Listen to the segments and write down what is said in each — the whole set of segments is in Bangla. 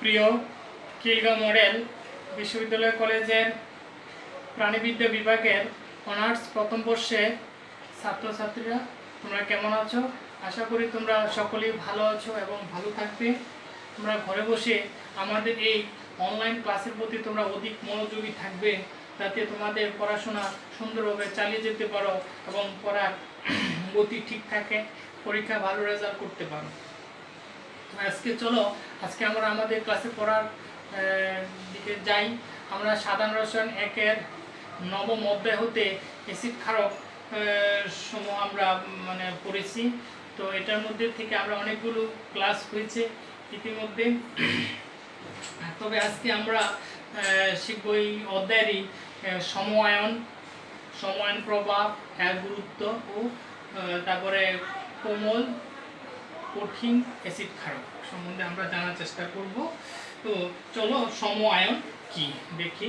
প্রিয় খিলগাঁও মডেল বিশ্ববিদ্যালয় কলেজের প্রাণীবিদ্যা বিভাগের অনার্স প্রথম বর্ষে ছাত্রছাত্রীরা, তোমরা কেমন আছো? আশা করি তোমরা সকলেই ভালো আছো এবং ভালো থাকবে। তোমরা ঘরে বসে আমাদের এই অনলাইন ক্লাসের প্রতি তোমরা অধিক মনোযোগী থাকবে যাতে তোমাদের পড়াশোনা সুন্দরভাবে চালিয়ে যেতে পারো এবং পড়ার গতি ঠিক থাকে, পরীক্ষা ভালো রেজাল্ট করতে পারো। আজকে চলো আজকে আমরা আমাদের ক্লাসে পড়ার দিকে যাই। আমরা সাধারণ রসায়ন একের নবম অধ্যায় হতে অ্যাসিড ক্ষারক সমূহ আমরা মানে পড়েছি। তো এটার মধ্যে থেকে আমরা অনেকগুলো ক্লাস হয়েছে ইতিমধ্যে। তবে আজকে আমরা শিখব এই অধ্যায়েরই আহ, সময়ায়ন। সময়ায়ন প্রভাব এর গুরুত্ব ও তারপরে কোমল কঠিন অ্যাসিড ক্ষারক সম্বন্ধে আমরা জানার চেষ্টা করব। তো চলো সম আয়ন কি? দেখি।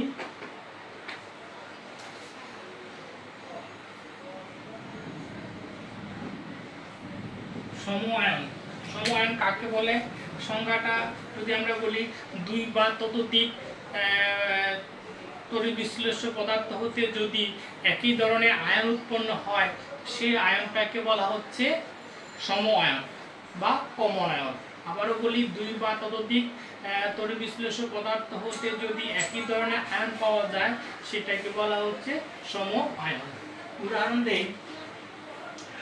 সম আয়ন সম কাকে বলে? সংজ্ঞাটা যদি আমরা বলি, দুই বা ততোধিক তড়ি বিশ্লেষ্য পদার্থ হতে যদি একই ধরনের আয়ন উৎপন্ন হয় সেই আয়নটাকে বলা হচ্ছে সম আয়ন বা কমন আয়ন আবারও বলি দুই বা ততোধিক আহ, তড়ি বিশ্লেষ্য পদার্থ হতে যদি একই ধরনের আয়ন পাওয়া যায় সেটাকে বলা হচ্ছে সম আয়ন উদাহরণ দেই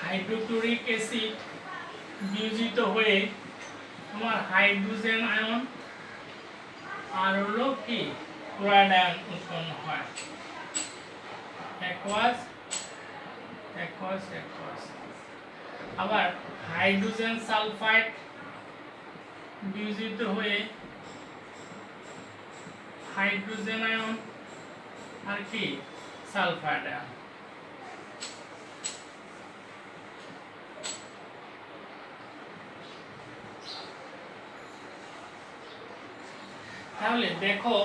হাইড্রোক্লোরিক অ্যাসিড বিয়োজিত হয়ে তোমার হাইড্রোজেন আয়ন আর হলো কি? ক্লোরাইড আয়ন উৎপন্ন হয়। অ্যাকোয়াস অ্যাকোয়াস অ্যাকোয়াস আবার হাইড্রোজেন সালফাইড বিয়োজিত হয়ে হাইড্রোজেন আয়ন আর কি? Sulphide ion. তাহলে দেখো,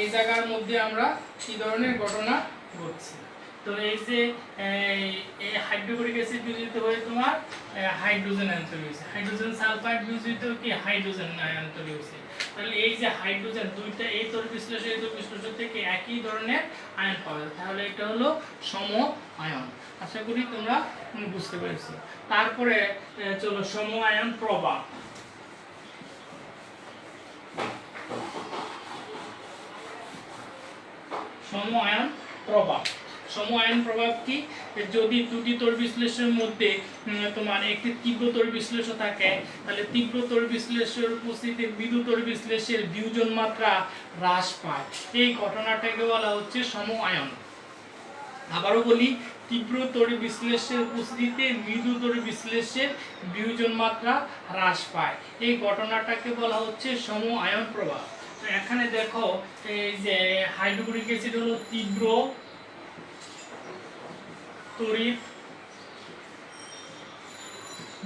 এই জায়গার মধ্যে আমরা কি ধরনের ঘটনা ঘটছে? তো এই যে, এই- হাইড্রোক্লোরিক অ্যাসিড বিয়োজিত হয়ে তোমার হাইড্রোজেন আয়ন তৈরি হয়েছে। হাইড্রোজেন সালফাইড বিয়োজিত কি হাইড্রোজেন আয়ন তৈরি হয়েছে? তাহলে এই যে হাইড্রোজেন দুইটা, এই বিশ্লেষণ এই বিশ্লেষণ থেকে একই ধরনের আয়ন পাওয়া যায়। তাহলে এটা হলো সম আয়ন। আশা করি তোমরা বুঝতে পেরেছ। তারপরে চলো সম আয়ন প্রভাব সম আয়ন প্রভাব সম আয়ন প্রভাব কি? যদি দুটি তোর বিশ্লেষণের মধ্যে তোমার একটি তীব্রতর বিশ্লেষণ থাকে, তাহলে তীব্রতর বিশ্লেষণের উপস্থিতিতে বিদ্যুতর বিশ্লেষের বিয়োজন মাত্রা হ্রাস পায়। এই ঘটনাটাকে বলা হচ্ছে সম আয়ন। আবারও বলি, তীব্র তড়ি বিশ্লেষের উপস্থিতিতে মৃদু তড়ি বিশ্লেষের বিয়োজন মাত্রা হ্রাস পায়। এই ঘটনাটাকে বলা হচ্ছে সম আয়ন প্রভাব। এখানে দেখো, এই যে হাইড্রোক্লোরিক অ্যাসিড হলো তীব্র তড়িৎ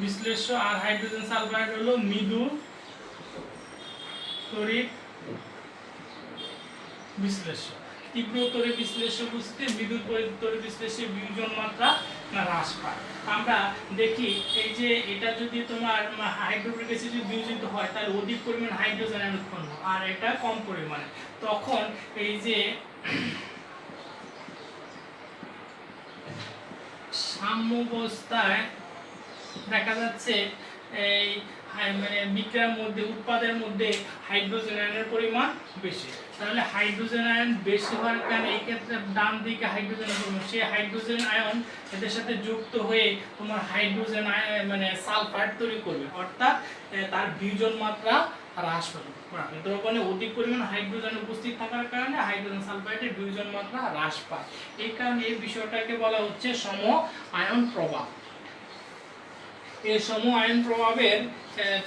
বিশ্লেষ্য আর হাইড্রোজেন সালফাইড হলো মৃদু বিশ্লেষ্য। তীব্র তরে বিশ্লেষ্য বুঝতে বিদ্যুৎ তরে বিয়োজন মাত্রা হ্রাস পায়। আমরা দেখি এই যে এটা যদি তোমার হাইড্রোক্লোরিক অ্যাসিড বিয়োজিত হয় তাহলে অধিক পরিমাণ হাইড্রোজেন উৎপন্ন আর এটা কম পরিমাণে। তখন এই যে সাম্যাবস্থায় দেখা যাচ্ছে এই মানে বিক্রিয়ার মধ্যে, উৎপাদের মধ্যে হাইড্রোজেন আয়নের পরিমাণ বেশি। তাহলে হাইড্রোজেন আয়ন বেশি হওয়ার কারণে এই ক্ষেত্রে ডান দিকে হাইড্রোজেন পরিমাণ সেই হাইড্রোজেন আয়ন এদের সাথে যুক্ত হয়ে তোমার হাইড্রোজেন মানে সালফাইড তৈরি করবে। অর্থাৎ তার বিয়োজন মাত্রা হ্রাস পাবে। দ্রবণে অধিক পরিমাণ হাইড্রোজেন উপস্থিত থাকার কারণে হাইড্রোজেন সালফাইডের বিয়োজন মাত্রা হ্রাস পায়। এই কারণে এই বিষয়টাকে বলা হচ্ছে সম আয়ন প্রভাব এই সম আয়ন প্রভাবের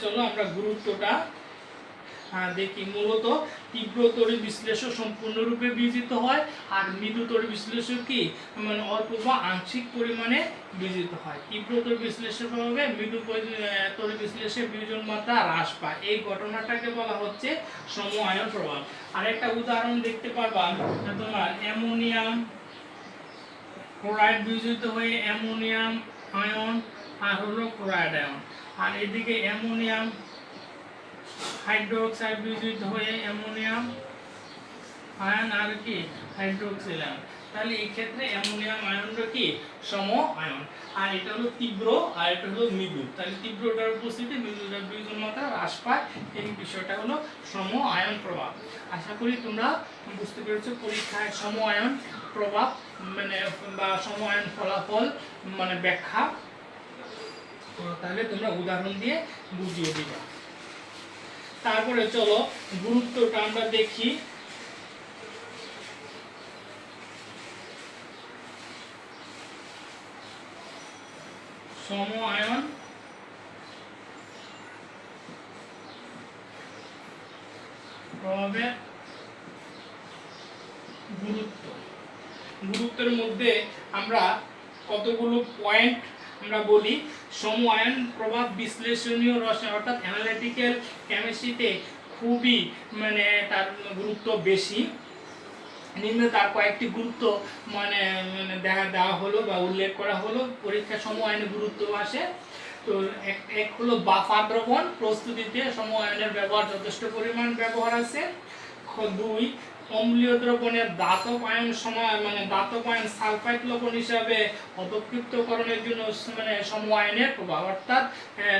চলো আমরা গুরুত্বটা দেখি। মূলত তীব্র তড়ি বিশ্লেষণ সম্পূর্ণরূপে বিজিত হয়, আর মৃদু তড়ি বিশ্লেষণ কি? মানে অল্প বা আংশিক পরিমাণে বিজিত হয়। তীব্র তড়ি বিশ্লেষণ প্রভাবে মৃদু তড়ি বিশ্লেষণের বিয়োজন মাত্রা হ্রাস পায়। এই ঘটনাটাকে বলা হচ্ছে সম আয়ন প্রভাব। আরেকটা উদাহরণ দেখতে পারবা তোমার অ্যামোনিয়াম ক্লোরাইড বিয়োজিত হয়ে অ্যামোনিয়াম আয়ন আর হলো ক্লোরাইড আয়ন আর এদিকে অ্যামোনিয়াম হাইড্রোক্সাইড বিদ্যুৎ হয়ে অ্যামোনিয়াম আয়ন আর কি? হাইড্রোক্সিল আয়ন তাহলে এই ক্ষেত্রে অ্যামোনিয়াম আয়নটা কি? সম আয়ন। আর এটা হলো তীব্র, আর এটা হলো মৃদু। তাহলে তীব্রটার উপস্থিতি মৃদুটার দুইজন মাত্রা হ্রাস পায়। এই বিষয়টা হলো সম আয়ন প্রভাব। আশা করি তোমরা বুঝতে পেরেছ, পরীক্ষায় সম আয়ন প্রভাব মানে বা সম আয়ন ফলাফল মানে ব্যাখ্যা। তাহলে তোমরা উদাহরণ দিয়ে বুঝিয়ে দিবে। তারপরে চলো গুরুত্বটা আমরা দেখি। সম আয়ন প্রভাবের গুরুত্ব। গুরুত্বের মধ্যে আমরা কতগুলো পয়েন্ট আমরা বলি সময়ন প্রভাব বিশ্লেষণীয় রসায়ন অর্থাৎ অ্যানালিটিক্যাল কেমিস্ট্রিতে খুবই মানে তার গুরুত্ব বেশি। নিম্নে তার কয়েকটি গুরুত্ব মানে মানে দেখা, দেওয়া হলো বা উল্লেখ করা হলো। পরীক্ষা সময়ায়নের গুরুত্ব আসে। তো এক হলো বাফার দ্রবণ। প্রস্তুতিতে সময়ায়নের ব্যবহার যথেষ্ট পরিমাণ ব্যবহার আছে। দুই অম্লীয় দ্রবণের দাতব আয়ন সময় মানে দাতব আয়ন সালফাইড লবণ হিসাবে অপক্ষিপ্তকরণের জন্য মানে সম আয়নের প্রভাব। অর্থাৎ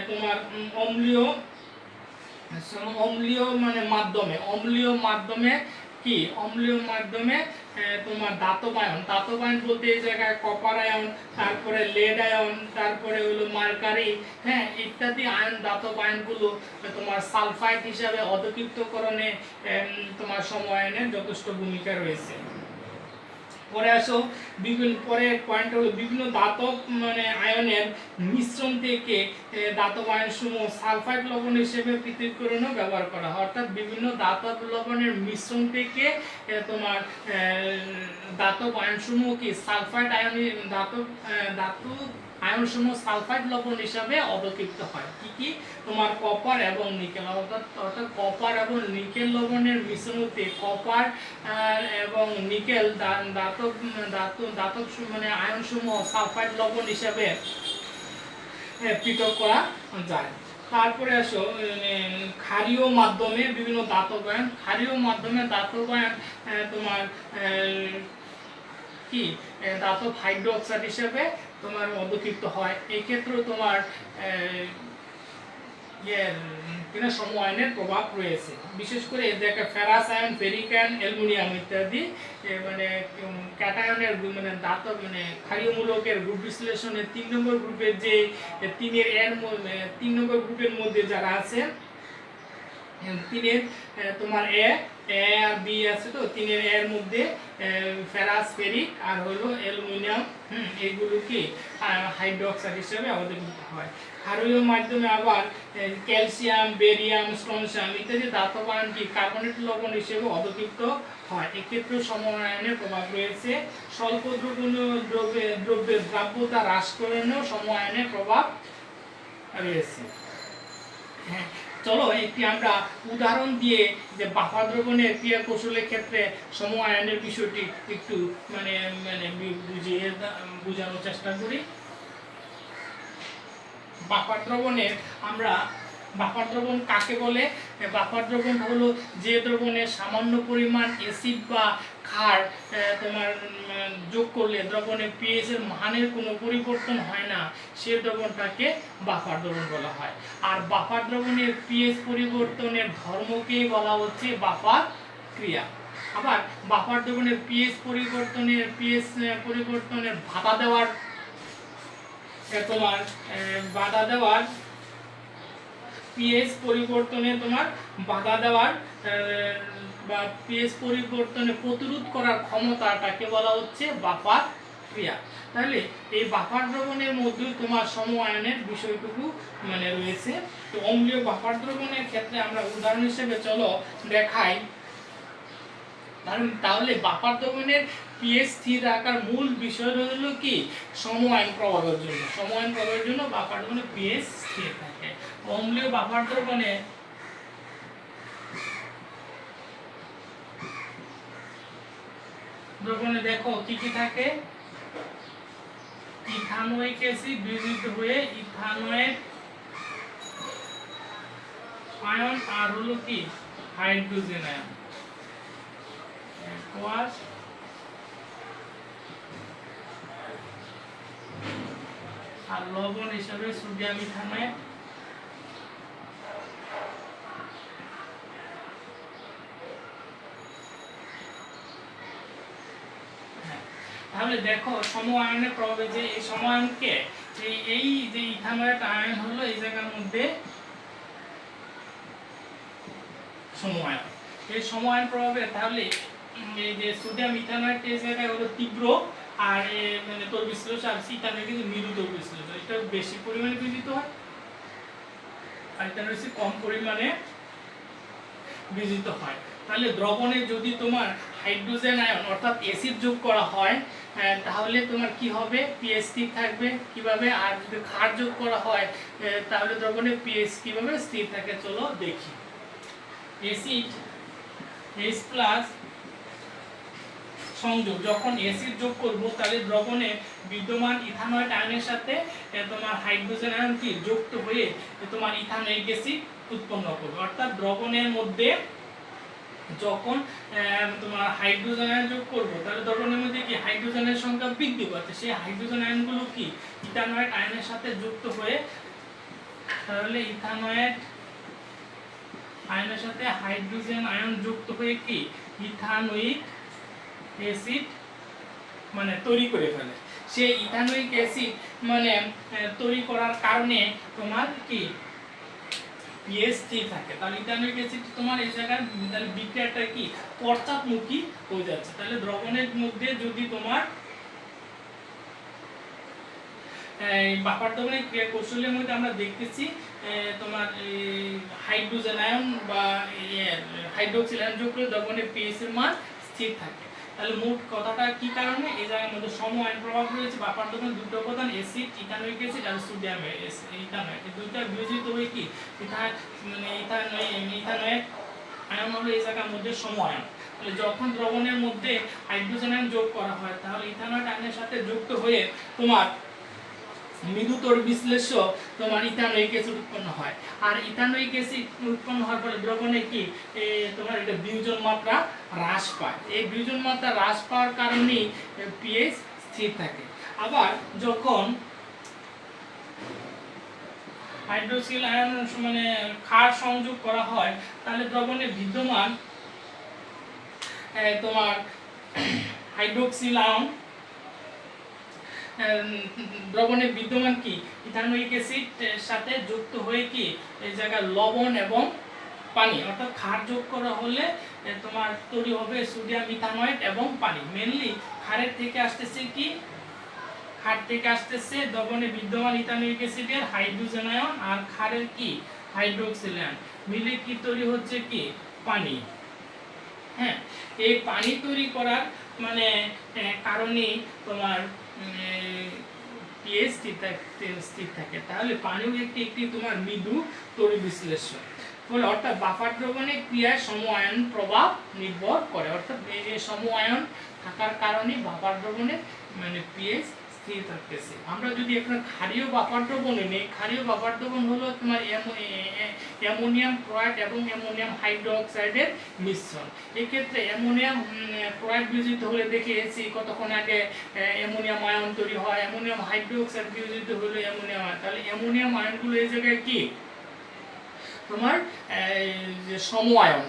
তোমার অম্লীয় অম্লীয় মানে মাধ্যমে, অম্লীয় মাধ্যমে কি? অম্লীয় মাধ্যমে তোমার দাতব আয়ন দাতব আয়ন বলতে এই জায়গায় কপার আয়ন তারপরে লেড আয়ন তারপরে হলো মার্কারি হ্যাঁ ইত্যাদি আয়ন দাতব আয়নগুলো তোমার সালফাইড হিসাবে অধকৃপ্তকরণে তোমার সময়ায়নের যথেষ্ট ভূমিকা রয়েছে। পরে আসো বিভিন্ন পরে পয়েন্ট হলো বিভিন্ন দাতব মানে আয়নের মিশ্রণ থেকে দাতব আয়ন সমূহ সালফাইড লবণ হিসেবে পৃথকীকরণও ব্যবহার করা হয়। অর্থাৎ বিভিন্ন দাতব লবণের মিশ্রণ থেকে তোমার দাতব আয়ন সমূহ কি সালফাইড আয়ন দাতব এ, ধাতু আয়ন সমূহ সালফাইড লবণ হিসাবে অবক্ষিপ্ত হয়। কি কি? তোমার কপার এবং নিকেল। অর্থাৎ কপার এবং নিকেল লবণের মিশ্রণতে কপার এবং নিকেল দাতব দাতব দাতব মানে আয়নসমূহ সালফাইড লবণ হিসাবে পৃথক করা যায়। তারপরে আসো উম, ক্ষারীয় মাধ্যমে বিভিন্ন দাতব আয়ন ক্ষারীয় মাধ্যমে দাতব আয়ন তোমার কি দাতব হাইড্রোক্সাইড হিসেবে তোমার অবক্ষিপ্ত হয়। এই ক্ষেত্রেও তোমার ইয়ে কিনা প্রভাব রয়েছে। বিশেষ করে দেখা ferrous ion ferric ion aluminium ইত্যাদি মানে ক্যাটায়নের মানে দাতব মানে ক্ষারীয় মূলকের গ্রুপ বিশ্লেষণে তিন নম্বর গ্রুপের যে তিনের এর তিন নম্বর গ্রুপের মধ্যে যারা আছে তিনের তোমার এ এ আর বি আছে তো, তিনের এর মধ্যে ফেরাস ফেরিক আর হলো অ্যালুমিনিয়াম, হুম এগুলো কি হাইড্রোক্সাইড হিসেবে অবদান হয়। ক্ষারীয় মাধ্যমে আবার ক্যালসিয়াম, বেরিয়াম স্ট্রনশিয়াম ইত্যাদি ধাতব আয়ন কি, কার্বনেট লবণ হিসেবে অবক্ষিপ্ত হয়। এক্ষেত্রে সময়ায়নের প্রভাব রয়েছে। স্বল্প দ্রবণীয় দ্রব্যে, দ্রব্যের দ্রাব্যতা হ্রাস করানো সময়ায়নের প্রভাব রয়েছে। হ্যাঁ চলো একটি আমরা উদাহরণ দিয়ে যে বাফা দ্রবণের ক্রিয়া কৌশলের ক্ষেত্রে সময়ায়নের বিষয়টি একটু মানে মানে বুঝিয়ে বোঝানোর চেষ্টা করি। বাফার দ্রবণের আমরা বাফার দ্রবণ কাকে বলে? বাফার দ্রবণ হলো যে দ্রবণে সামান্য পরিমাণ অ্যাসিড বা ক্ষার তোমার যোগ করলে দ্রবণে পিএইচ এর মানের কোনো পরিবর্তন হয় না। সে দ্রবণটাকে বাফার দ্রবণ বলা হয়। আর বাফার দ্রবণের পিএইচ পরিবর্তনের ধর্মকেই বলা হচ্ছে বাফার ক্রিয়া। আবার বাফার দ্রবণের পিএইচ পরিবর্তনের পিএইচ পরিবর্তনের বাধা দেওয়ার তোমার বাধা দেওয়ার পিএইচ পরিবর্তনে তোমার বাধা দেওয়ার বা পিএস পরিবর্তনে প্রতিরোধ করার ক্ষমতাটাকে বলা হচ্ছে বাফার ক্রিয়া। তাহলে এই বাফার দ্রবণের মধ্যে তোমার সময়ায়নের বিষয়টুকু মানে রয়েছে। তো অম্লীয় বাফার দ্রবণের ক্ষেত্রে আমরা উদাহরণ হিসেবে চলো দেখাই। কারণ তাহলে বাফার দ্রবণের পিএস স্থির রাখার মূল বিষয় হলো কি? সময়ায়ন প্রভাবের জন্য। সময়ায়ন প্রভাবের জন্য বাফার দ্রবণের পিএস স্থির থাকে। অম্লীয় বাফার দ্রবণে দ্রবণে দেখো কি কি থাকে? ইথানোয়িক অ্যাসিড বিয়োজিত হয়ে ইথানোয়েট আয়ন আর হলো কি? Hydrogen ion. aqueous আর লবণ হিসাবে সোডিয়াম ইথানয়েট হ্যাঁ, তাহলে দেখো সম আয়নের প্রভাবে যে এই সম আয়নকে এই যে ইথানয়েট আয়ন হলো, এই জায়গার মধ্যে সময়ায়ন। এই সময়ায়ন প্রভাবে তাহলে এই যে সোডিয়াম ইথানয়েট এই জায়গায় হলো তীব্র, আর মানে তোর বিশ্লেষ আর ইথানয়েট কিন্তু মৃদু তোর বিশ্লেষ এটা বেশি পরিমাণে বিজিত হয়, আর এটা হচ্ছে কম পরিমাণে বিজিত হয়। তাহলে দ্রবণে যদি তোমার হাইড্রোজেন আয়ন অর্থাৎ অ্যাসিড যোগ করা হয় তাহলে তোমার কি হবে? পিএইচ স্থির থাকবে কীভাবে? আর যদি ক্ষার যোগ করা হয় তাহলে দ্রবণে পিএইচ কীভাবে স্থির থাকে চলো দেখি। অ্যাসিড H প্লাস সংযোগ, যখন অ্যাসিড যোগ করব, তাহলে দ্রবণে বিদ্যমান ইথানয়েট আয়নের সাথে তোমার হাইড্রোজেন আয়ন কি? যুক্ত হয়ে তোমার ইথানোয়িক অ্যাসিড উৎপন্ন করবে। অর্থাৎ দ্রবণের মধ্যে যখন তোমার হাইড্রোজেন আয়ন যোগ করব, তাহলে দ্রবণের মধ্যে কি হাইড্রোজেনের সংখ্যা বৃদ্ধি পাচ্ছে সেই হাইড্রোজেন আয়নগুলো কি? ইথানয়েট আয়নের সাথে যুক্ত হয়ে, তাহলে ইথানয়েট আয়নের সাথে হাইড্রোজেন আয়ন যুক্ত হয়ে কি? ইথানোয়িক অ্যাসিড মানে তৈরি করে ফেলে। সেই ইথানোয়িক অ্যাসিড মানে তৈরি করার কারণে তোমার কি? স্থির থাকে। তাহলে ইথানোয়িক অ্যাসিড তোমার এই জায়গায়, তাহলে বিক্রিয়াটা কি? পশ্চাৎমুখী হয়ে যাচ্ছে। তাহলে দ্রবণের মধ্যে যদি তোমার বাফার দ্রবণের ক্রিয়া কৌশলের মধ্যে আমরা দেখতেছি তোমার হাইড্রোজেন আয়ন বা হাইড্রোক্সিল আয়ন যোগ করে দ্রবণের পিএস এর মান স্থির থাকে। তাহলে মোট কথাটা কি কারণে? এই জায়গার মধ্যে সম প্রভাব রয়েছে, বাপার দোকান দুটো উপাদান এসিড আর সোডিয়াম দুইটা বিয়োজিত হয়ে কি? মানে ইথানয় ইথানয়েট আয়ন হলো এই জায়গার মধ্যে সম আয়ন। তাহলে যখন দ্রবণের মধ্যে হাইড্রোজেন আয়ন যোগ করা হয়, তাহলে ইথানয়েট আয়নের সাথে যুক্ত হয়ে তোমার মৃদুতর বিশ্লেষ্য তোমার ইথানোয়িক অ্যাসিড উৎপন্ন হয়। আর ইথানোয়িক অ্যাসিড উৎপন্ন হওয়ার ফলে দ্রবণে কি? তোমার এটা বিয়োজন মাত্রা হ্রাস পায়। এই বিয়োজন মাত্রা হ্রাস পাওয়ার কারণেই পিএইচ স্থির থাকে। আবার যখন হাইড্রোক্সিল আয়ন মানে ক্ষার সংযোগ করা হয়, তাহলে দ্রবণে বিদ্যমান তোমার হাইড্রোক্সিল আয়ন দ্রবণে বিদ্যমান কি? ইথানোয়িক অ্যাসিড সাথে যুক্ত হয়ে কি? এই জায়গায় লবণ এবং পানি, অর্থাৎ ক্ষার যোগ করা হলে তোমার তৈরি হবে সোডিয়াম ইথানয়েট এবং পানি। মেনলি ক্ষারের থেকে আসতেছে কি? ক্ষার থেকে আসতেছে দ্রবণে বিদ্যমান ইথানোয়িক অ্যাসিডের হাইড্রোজেন আয়ন আর ক্ষারের কি? হাইড্রোক্সিল আয়ন মিলে কি তৈরি হচ্ছে কি? পানি। হ্যাঁ এই পানি তৈরি করার মানে কারণে তোমার পিএইচ স্থির থাক- তাহলে পানিও একটি একটি তোমার মৃদু তরি বিশ্লেষ্য ফলে অর্থাৎ বাফার দ্রবণে ক্রিয়ায় সময়ন প্রভাব নির্ভর করে। অর্থাৎ এই যে সম আয়ন থাকার কারণে বাফার দ্রবণে মানে পিএইচ স্থির থাকতেছে। আমরা যদি এখানে ক্ষারীয় বাফার দ্রবণে নেই, ক্ষারীয় দ্রবণ হলো তোমার অ্যামোনিয়াম ক্লোরাইড এবং অ্যামোনিয়াম হাইড্রোক্সাইডের মিশ্রণ। এক্ষেত্রে অ্যামোনিয়াম ক্লোরাইড বিয়োজিত হলে দেখিয়েছি কতক্ষণ আগে অ্যামোনিয়াম আয়ন তৈরি হয়। অ্যামোনিয়াম হাইড্রোক্সাইড বিয়োজিত হলে অ্যামোনিয়াম আয়ন। তাহলে অ্যামোনিয়াম আয়নগুলো এই জায়গায় কি? তোমার সম আয়ন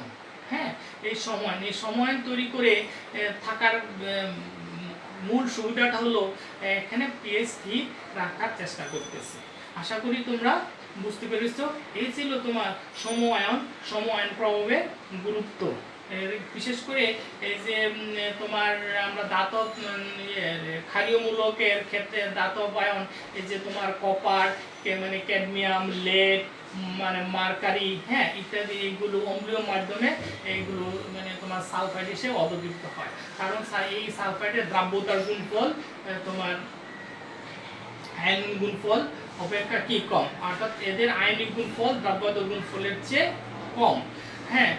হ্যাঁ এই সময় এই সময় তৈরি করে থাকার মূল সুবিধাটা হলো, এখানে পিএইচ স্থির রাখার চেষ্টা করতেছে। আশা করি তোমরা বুঝতে পেরেছ। এই ছিল তোমার সম সমায়ন সম প্রভাবের গুরুত্ব। বিশেষ করে এই যে তোমার আমরা দাতব ইয়ে, মূলকের ক্ষেত্রে দাতব আয়ন এই যে তোমার কপার মানে ক্যাডমিয়াম লেড মানে মার্কারি হ্যাঁ ইত্যাদি এইগুলো অম্লীয় মাধ্যমে এইগুলো মানে তোমার সালফাইড এসে অবদীপ্ত হয়। কারণ এই সালফাইডের দ্রাব্যতার গুণফল তোমার আয়নিক গুণফল অপেক্ষা কি কম? অর্থাৎ এদের আয়নিক গুণফল দ্রাব্যতার গুণফলের চেয়ে কম। হ্যাঁ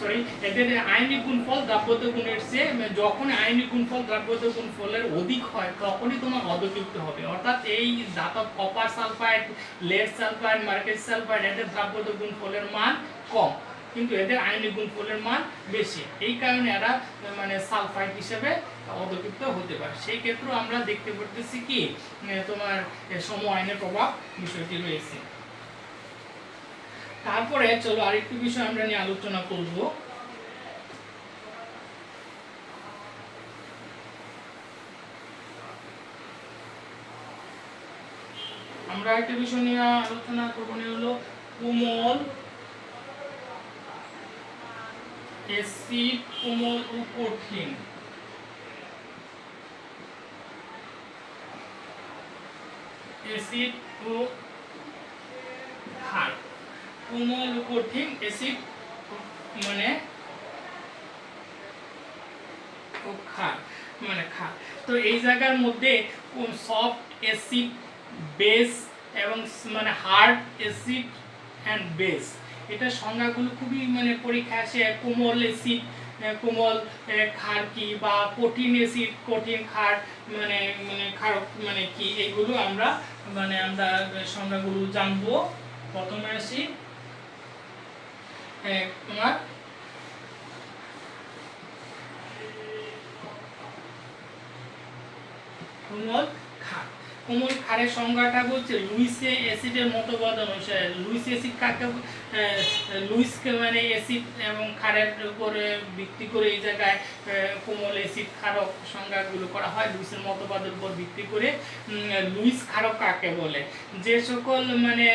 সরি এদের আয়নিক গুণফল দ্রাব্যত গুণের চেয়ে যখন গুণফল দ্রাব্যত গুণফলের অধিক হয়, তখনই তোমার অধযুক্ত হবে। অর্থাৎ এই copper sulphide lead sulphide mercury sulphide এদের দ্রাব্যত গুণফলের মান কম, কিন্তু এদের আয়নিক গুণফলের মান বেশি। এই কারণে এরা মানে সালফাইড হিসেবে অধযুক্ত হতে পারে। সেই আমরা দেখতে পারতেছি কি তোমার সম আইনের প্রভাব বিষয়টি রয়েছে। তারপরে চলো আরেকটি বিষয় আমরা নিয়ে আলোচনা করব। আমরা একটা বিষয় নিয়ে আলোচনা করব হলো কোমল অ্যাসিড কোমল ও কঠিন। অ্যাসিড ও ক্ষার কোমল কঠিন অ্যাসিড মানে ক্ষার মানে ক্ষার তো এই জায়গার মধ্যে সফট অ্যাসিড বেস এবং মানে হার্ড অ্যাসিড অ্যান্ড বেস এটা সংজ্ঞাগুলো খুবই মানে পরীক্ষা আসে, কোমল অ্যাসিড কোমল ক্ষার কি বা কঠিন অ্যাসিড কঠিন ক্ষার মানে মানে ক্ষারক মানে কি, এগুলো আমরা মানে আমরা সংজ্ঞাগুলো জানব। প্রথমে আসি তোমার ক্ষার কোমল ক্ষারের সংজ্ঞাটা বলছে লুইসে অ্যাসিডের মতবাদ অনুসারে লুইস অ্যাসিড কাকে লুইসকে মানে অ্যাসিড এবং ক্ষারের উপরে ভিত্তি করে এই জায়গায় কোমল অ্যাসিড ক্ষারক সংজ্ঞাগুলো করা হয়, লুইসের মতবাদের উপর ভিত্তি করে। লুইস ক্ষারক কাকে বলে? যে সকল মানে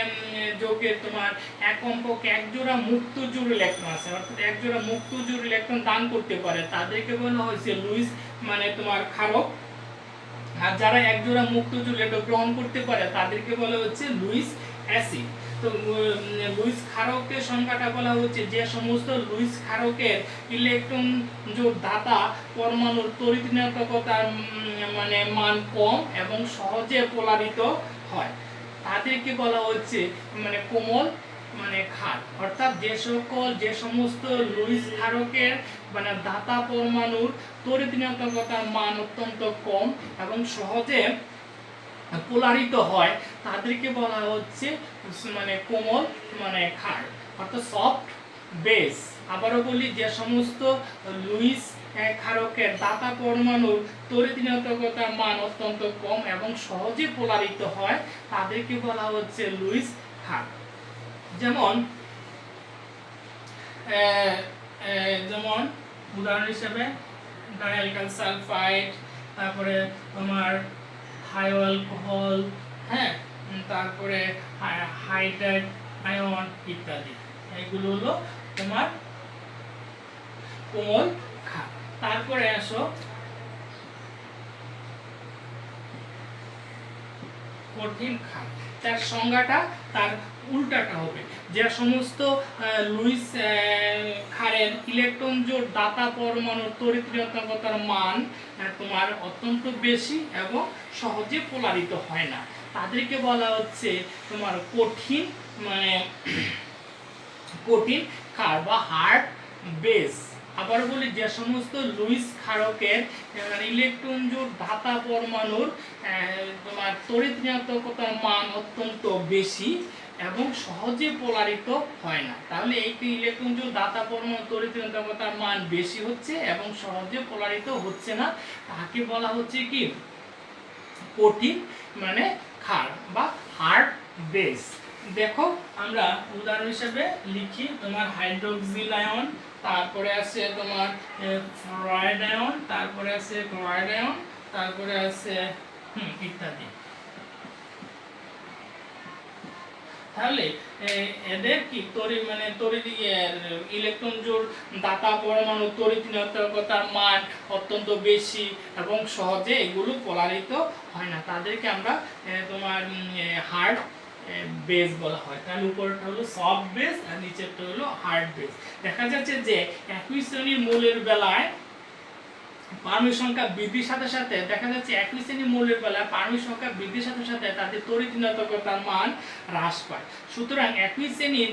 যৌগের তোমার এক কমপক্ষে একজোড়া মুক্ত জোড় ইলেকট্রন আছে, অর্থাৎ এক জোড়া মুক্ত জোড় ইলেকট্রন দান করতে পারে। তাদেরকে বলা হয়েছে লুইস মানে তোমার ক্ষারক। আর যারা এক জোড়া মুক্ত জুলেটো গ্রহণ করতে পারে তাদেরকে বলা হচ্ছে লুইস অ্যাসিড। তো লুইস ক্ষারকের সংখ্যাটা বলা হচ্ছে যে সমস্ত লুইস ক্ষারকের ইলেকট্রন জোট দাতা পরমাণুর উম, মানে মান কম এবং সহজে পোলারিত হয়। তাদেরকে বলা হচ্ছে মানে কোমল মানে ক্ষার। অর্থাৎ যে সকল যে সমস্ত লুইস ক্ষারকের মানে দাতা পরমাণুর তড়িৎ ঋণাত্মকতার মান অত্যন্ত কম এবং সহজে পোলারিত হয়। তাদেরকে বলা হচ্ছে মানে কোমল মানে ক্ষার অর্থাৎ সফট বেস আবারও বলি যে সমস্ত লুইস ক্ষারকের দাতা পরমাণুর তড়িৎ ঋণাত্মকতার মান অত্যন্ত কম এবং সহজে পোলারিত হয়, তাদেরকে বলা হচ্ছে লুইস ক্ষার যেমন যেমন উদাহরণ হিসেবে ডায়ালকাল সালফাইড তারপরে তোমার হাইও অ্যালকোহল হ্যাঁ? তারপরে হাইড্রাইড আয়ন ইত্যাদি। এগুলো হলো তোমার কোমল ক্ষার তারপরে আসো। কঠিন ক্ষার তার সংজ্ঞাটা, তার উল্টাটা হবে। যে সমস্ত লুইস ক্ষারের ইলেকট্রন জোট, দাতা পরমাণুর ঋণাত্মকতার মান তোমার অত্যন্ত বেশি এবং সহজে পোলারিত হয় না। তাদেরকে বলা হচ্ছে তোমার কঠিন মানে কঠিন ক্ষার বা হার্ড বেস। আবার বলি যে সমস্ত লুইস ক্ষারকের ইলেকট্রন জোট ধাতা পরমাণুর তোমার তড়িৎ মান অত্যন্ত বেশি এবং সহজে পোলারিত হয় না। তাহলে এই ইলেকট্রন জোট দাতা পরমাণু তড়িৎ মান বেশি হচ্ছে এবং সহজে পোলারিত হচ্ছে না, তাকে বলা হচ্ছে কি? কঠিন মানে ক্ষার বা হার্ড বেস। দেখো, আমরা উদাহরণ হিসেবে লিখি তোমার হাইড্রোক্সিল আয়ন, তারপরে আছে তোমার ফ্লরাইড আয়ন, তারপরে আছে ক্লোরাইড আয়ন, তারপরে আছে ইত্যাদি। তাহলে এদের কি তরি মানে তড়িৎ ইলেকট্রন জোর দাতা পরমাণু ঋণাত্মকতার মান অত্যন্ত বেশি এবং সহজে এগুলো পোলারিত হয় না। তাদেরকে আমরা তোমার হার্ড বেস বলা হয়। তাহলে উপরটা হলো সফট বেস আর নিচেরটা হলো হার্ড বেস দেখা যাচ্ছে যে একই শ্রেণির মূলের বেলায় পারমিক সংখ্যা বৃদ্ধির সাথে সাথে, দেখা যাচ্ছে একই শ্রেণির মৌলের বেলায় পারমিক সংখ্যা বৃদ্ধির সাথে সাথে তাদের তরিতিনাত্মকতার মান হ্রাস পায়। সুতরাং একই শ্রেণির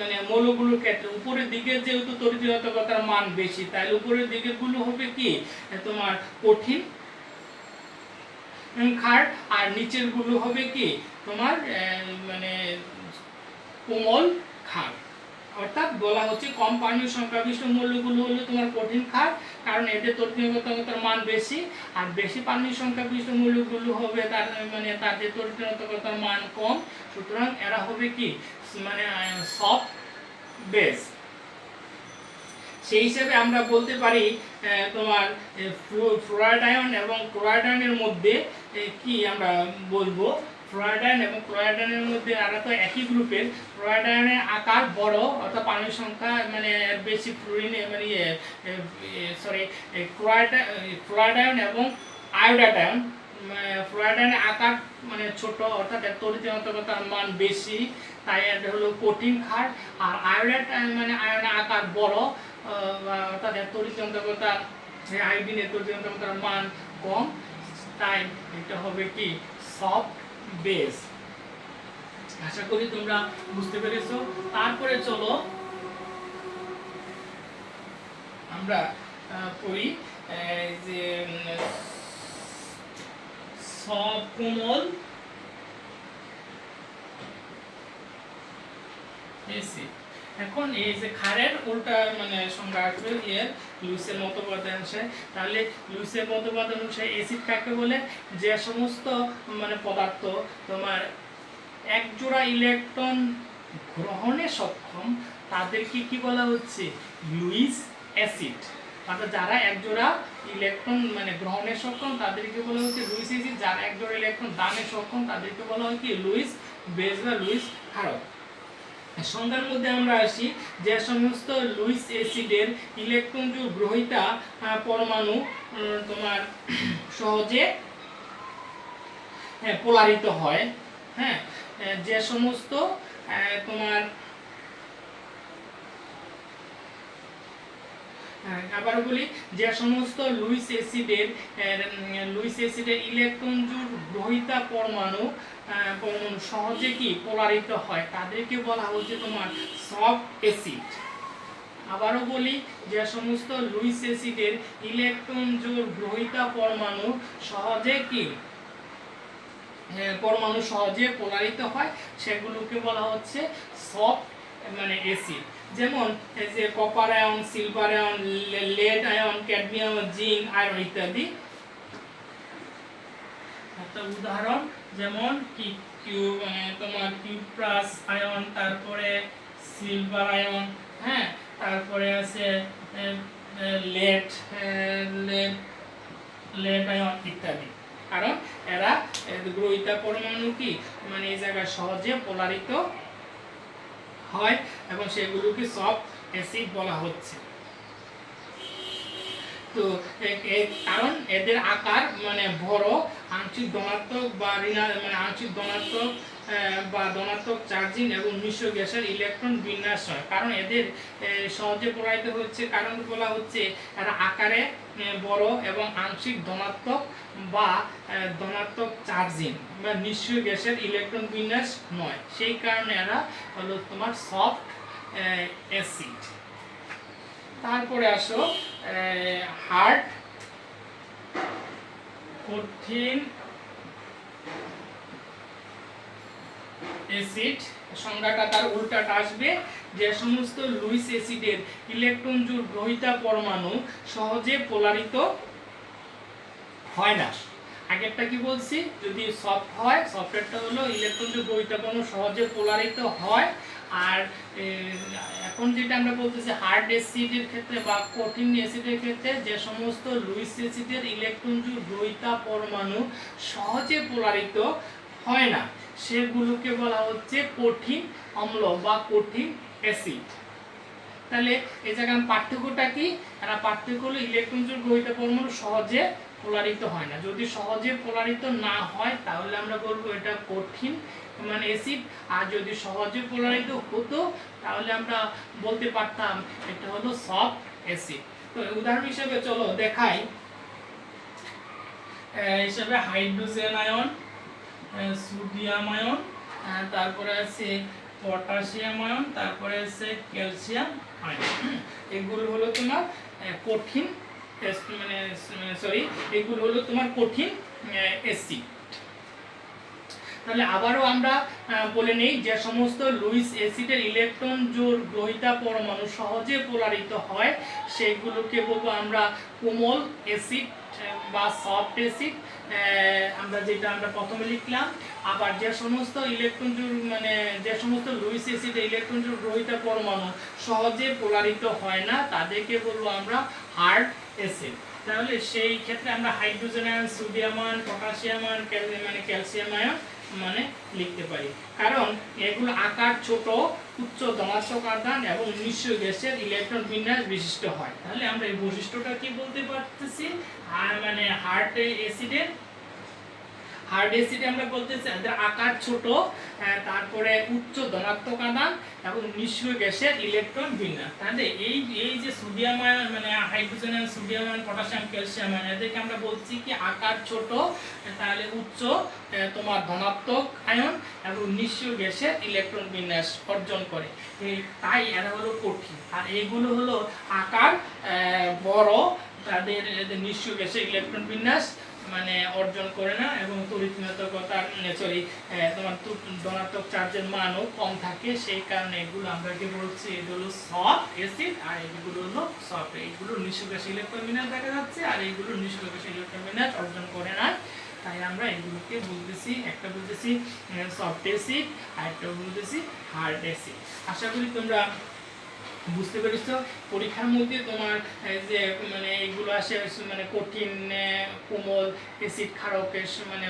মানে মৌলগুলোর ক্ষেত্রে উপরের দিকে যেহেতু তরিতিনাত্মকতার মান বেশি, তাহলে উপরের দিকেরগুলো হবে কি? তোমার কঠিন ক্ষার আর নিচেরগুলো হবে কি? তোমার মানে কোমল ক্ষার অর্থাৎ বলা হচ্ছে কম পানীয় সংখ্যাবিষ্ট মৌলগুলো হলো তোমার কঠিন ক্ষার কারণ এদের তরিতনতার মান বেশি, আর বেশি পানীয় সংখ্যাবিষ্ট মৌলগুলো হবে তার মানে তাদের তরিতনতার মান কম, সুতরাং এরা হবে কি? মানে সফট বেস সেই হিসেবে আমরা বলতে পারি তোমার ফ্লোরাইড আয়ন এবং ক্লোরাইড মধ্যে কি আমরা বলব? ফ্লোরাইড এবং ক্লোরাইড মধ্যে এরা তো একই গ্রুপের। ফ্লোরাইড আয়নের আকার বড়, অর্থাৎ পানির সংখ্যা মানে বেশি ফ্লোরিন মানে সরি ক্লোরাইড ফ্লোরাইড আয়ন এবং আয়োডাইড আয়ন আকার মানে ছোট, অর্থাৎ এর তরিতনতার মান বেশি, তাই এটা হলো কঠিন ক্ষার আর আয়োডাইড মানে আয়নের আকার বড় অর্থাৎ এর তরিতনতাকতা আয়োডিনের তরিতনতার মান কম। তাই এটা হবে কি? Soft base. আশা করি তোমরা বুঝতে পেরেছ। তারপরে চলো আমরা পড়ি যে উম, সব কোমল এসি এখন এই যে খারের উল্টা মানে সংজ্ঞা আসবে এর লুইসের মতবাদ অনুসারে। তাহলে লুইসের মতবাদ অনুসারে অ্যাসিড কাকে বলে? যে সমস্ত মানে পদার্থ তোমার এক জোড়া ইলেকট্রন গ্রহণে সক্ষম, তাদেরকে কি বলা হচ্ছে? Lewis acid. অর্থাৎ যারা এক জোড়া ইলেকট্রন মানে গ্রহণে সক্ষম, তাদেরকে বলা হচ্ছে লুইস অ্যাসিড। যারা এক জোড়া ইলেকট্রন দানে সক্ষম, তাদেরকে বলা হয় কি? লুইস বেজ বা লুইস ক্ষারক। সংজ্ঞার মধ্যে আমরা আসি যে সমস্ত লুইস অ্যাসিডের ইলেকট্রন যে গ্রহিতা পরমাণু তোমার সহজে হ্যাঁ পোলারিত হয় হ্যাঁ যে সমস্ত তোমার হ্যাঁ, আবার বলি যে সমস্ত লুইস অ্যাসিডের লুইস অ্যাসিডের ইলেকট্রন জোড় গ্রহিতা পরমাণু সহজে কি পোলারিত হয়? তাদেরকে বলা হচ্ছে তোমার সফট অ্যাসিড। আবারও বলি যে সমস্ত লুইস অ্যাসিডের ইলেকট্রন জোড় গ্রহিতা পরমাণু সহজে কি পরমাণু সহজে পোলারিত হয়? সেগুলোকে বলা হচ্ছে সফট মানে অ্যাসিড। যেমন যে copper ion, silver ion lead ion, cadmium, zinc, iron ইত্যাদি। একটা উদাহরণ যেমন কি কিউ তোমার কিউপ্রাস আয়ন তারপরে সিলভার আয়ন হ্যাঁ? তারপরে আছে লেট লেট লেট আয়ন ইত্যাদি। কারণ এরা গ্রহিতা পরমাণু কি? মানে এই জায়গায় সহজে পোলারিত হয় এবং সেগুলোকে সব অ্যাসিড বলা হচ্ছে। তো কারণ এদের আকার মানে বড়, আংশিক ধনাত্মক বা ঋণা- মানে আংশিক ধনাত্মক বা ধনাত্মক চার্জিং এবং মিশ্র গ্যাসের ইলেকট্রন বিন্যাস হয়। কারণ এদের সহজে প্রবাহিত হচ্ছে কারণ বলা হচ্ছে এরা আকারে বড় এবং আংশিক ধনাত্মক বা ধনাত্মক চার্জিং বা নিষ্ক্রিয় গ্যাসের ইলেকট্রন বিন্যাস নয়। সেই কারণে এরা হলো তোমার সফট অ্যাসিড। তারপরে আসো হার্ড কঠিন অ্যাসিড সংজ্ঞাটা তার উল্টাটা আসবে, যে সমস্ত লুইস অ্যাসিডের ইলেকট্রন জোড় গ্রহিতা পরমাণু সহজে পোলারিত হয় না। আগেরটা কি বলছি? যদি সফট হয় সফটওয়্যারটা হলো ইলেকট্রন জোড় গ্রহিতা পরমাণু সহজে পোলারিত হয় আর এখন যেটা আমরা বলতেছি হার্ড অ্যাসিডের ক্ষেত্রে বা কঠিন অ্যাসিডের ক্ষেত্রে যে সমস্ত লুইস অ্যাসিডের ইলেকট্রন জোড় গ্রহিতা পরমাণু সহজে পোলারিত হয় না। সেগুলোকে বলা হচ্ছে কঠিন অম্ল বা কঠিন অ্যাসিড তাহলে এই জায়গায় পার্থক্যটা কি? এরা পার্থক্য হলো ইলেকট্রন জোড় গ্রহিত পরমাণু সহজে পোলারিত হয় না। যদি সহজে পোলারিত না হয়, তাহলে আমরা বলব এটা কঠিন মানে অ্যাসিড আর যদি সহজে পোলারিত হতো, তাহলে আমরা বলতে পারতাম এটা হলো সফট অ্যাসিড তো উদাহরণ হিসেবে চলো দেখাই। হিসেবে হাইড্রোজেন আয়ন সোডিয়াম আয়ন তারপরে আছে পটাশিয়াম আয়ন তারপরে আছে ক্যালসিয়াম আয়ন এগুলো হলো তোমার কঠিন মানে সরি এগুলো হলো তোমার কঠিন এসিড তাহলে আবারও আমরা বলে নেই যে সমস্ত লুইস অ্যাসিডের ইলেকট্রন জোর গ্রহিতা পরমাণু সহজে পোলারিত হয় সেগুলোকে বলব আমরা কোমল অ্যাসিড বা সফট অ্যাসিড আমরা যেটা আমরা প্রথমে লিখলাম। আবার যে সমস্ত ইলেকট্রন মানে যে সমস্ত লুইস অ্যাসিডের ইলেকট্রন গ্রহিতা পরমাণু সহজে পোলারিত হয় না, তাদেরকে বলব আমরা হার্ড অ্যাসিড। তাহলে সেই ক্ষেত্রে আমরা hydrogen ion, sodium ion, potassium ion মানে ক্যালসিয়াম আয়ন মানে লিখতে পারি। কারণ এগুলো আকার ছোট, উচ্চ ধনাত্মক আধান এবং নিঃস্ব গ্যাসের ইলেকট্রন বিন্যাস বিশিষ্ট হয়। তাহলে আমরা এই বৈশিষ্ট্যটা কি বলতে পারতেছি? আর মানে হার্ট অ্যাসিডের হার্ড অ্যাসিডে আমরা বলতেছি এদের আকার ছোট তারপরে উচ্চ ধনাত্মক আদান এবং নিষ্ক্রিয় গ্যাসের ইলেকট্রন বিন্যাস তাহলে এই এই যে সোডিয়াম আয়ন মানে hydrogen ion sodium ion potassium calcium ion এদেরকে আমরা বলছি কি আকার ছোট, তাহলে উচ্চ তোমার ধনাত্মক আয়ন এবং নিষ্ক্রিয় গ্যাসের ইলেকট্রন বিন্যাস অর্জন করে। তাই এরা হলো কঠিন। আর এইগুলো হলো আকার বড়, তাদের নিষ্ক্রিয় গ্যাসের ইলেকট্রন বিন্যাস মানে অর্জন করে না এবং তড়িৎনাত্মকতা সরি তোমার ধনাত্মক চার্জের মানও কম থাকে, সেই কারণে এগুলো আমরা কি বলছি, এগুলো সফট অ্যাসিড আর এগুলো হলো সফট। গ্যাসের ইলেকট্রন বিন্যাস দেখা যাচ্ছে আর এইগুলো ইলেকট্রন বিন্যাস অর্জন করে না। তাই আমরা এগুলোকে বলতেছি, একটা বলতেছি সফট অ্যাসিড আর একটা বলতেছি, হার্ড অ্যাসিড। আশা করি তোমরা বুঝতে পেরেছ। পরীক্ষার মধ্যে তোমার যে মানে আসে মানে কঠিন, কোমল অ্যাসিড ক্ষারকের মানে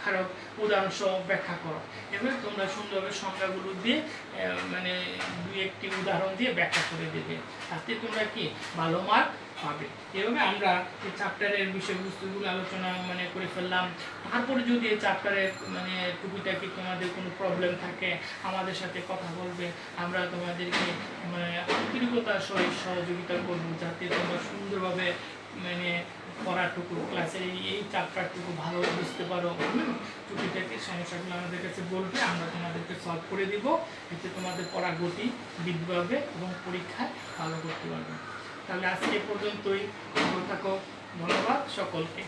ক্ষারক উদাহরণ সহ ব্যাখ্যা করো। এবার তোমরা সুন্দরভাবে সংখ্যাগুলো দিয়ে মানে দুই একটি উদাহরণ দিয়ে ব্যাখ্যা করে দেবে। তাতে তোমরা কি? ভালো মার্ক পাবে। এভাবে আমরা এই চ্যাপ্টারের বিষয়বস্তুগুলো আলোচনা মানে করে ফেললাম। তারপরে যদি এই চ্যাপ্টারের মানে টুকিটাকি তোমাদের কোনো প্রবলেম থাকে, আমাদের সাথে কথা বলবে, আমরা তোমাদেরকে মানে আন্তরিকতার সহিত সহযোগিতা করব, যাতে তোমরা সুন্দরভাবে মানে পড়াটুকু ক্লাসের এই চ্যাপ্টারটুকু ভালো বুঝতে পারো টুকি টুকিটাকি সমস্যাগুলো আমাদের কাছে বলবে, আমরা তোমাদেরকে সলভ করে দিব। এতে তোমাদের পড়া গতি বৃদ্ধি পাবে এবং পরীক্ষায় ভালো করতে পারবে তাহলে আজকে পর্যন্তই। ভালো থাকো, ধন্যবাদ সকলকে।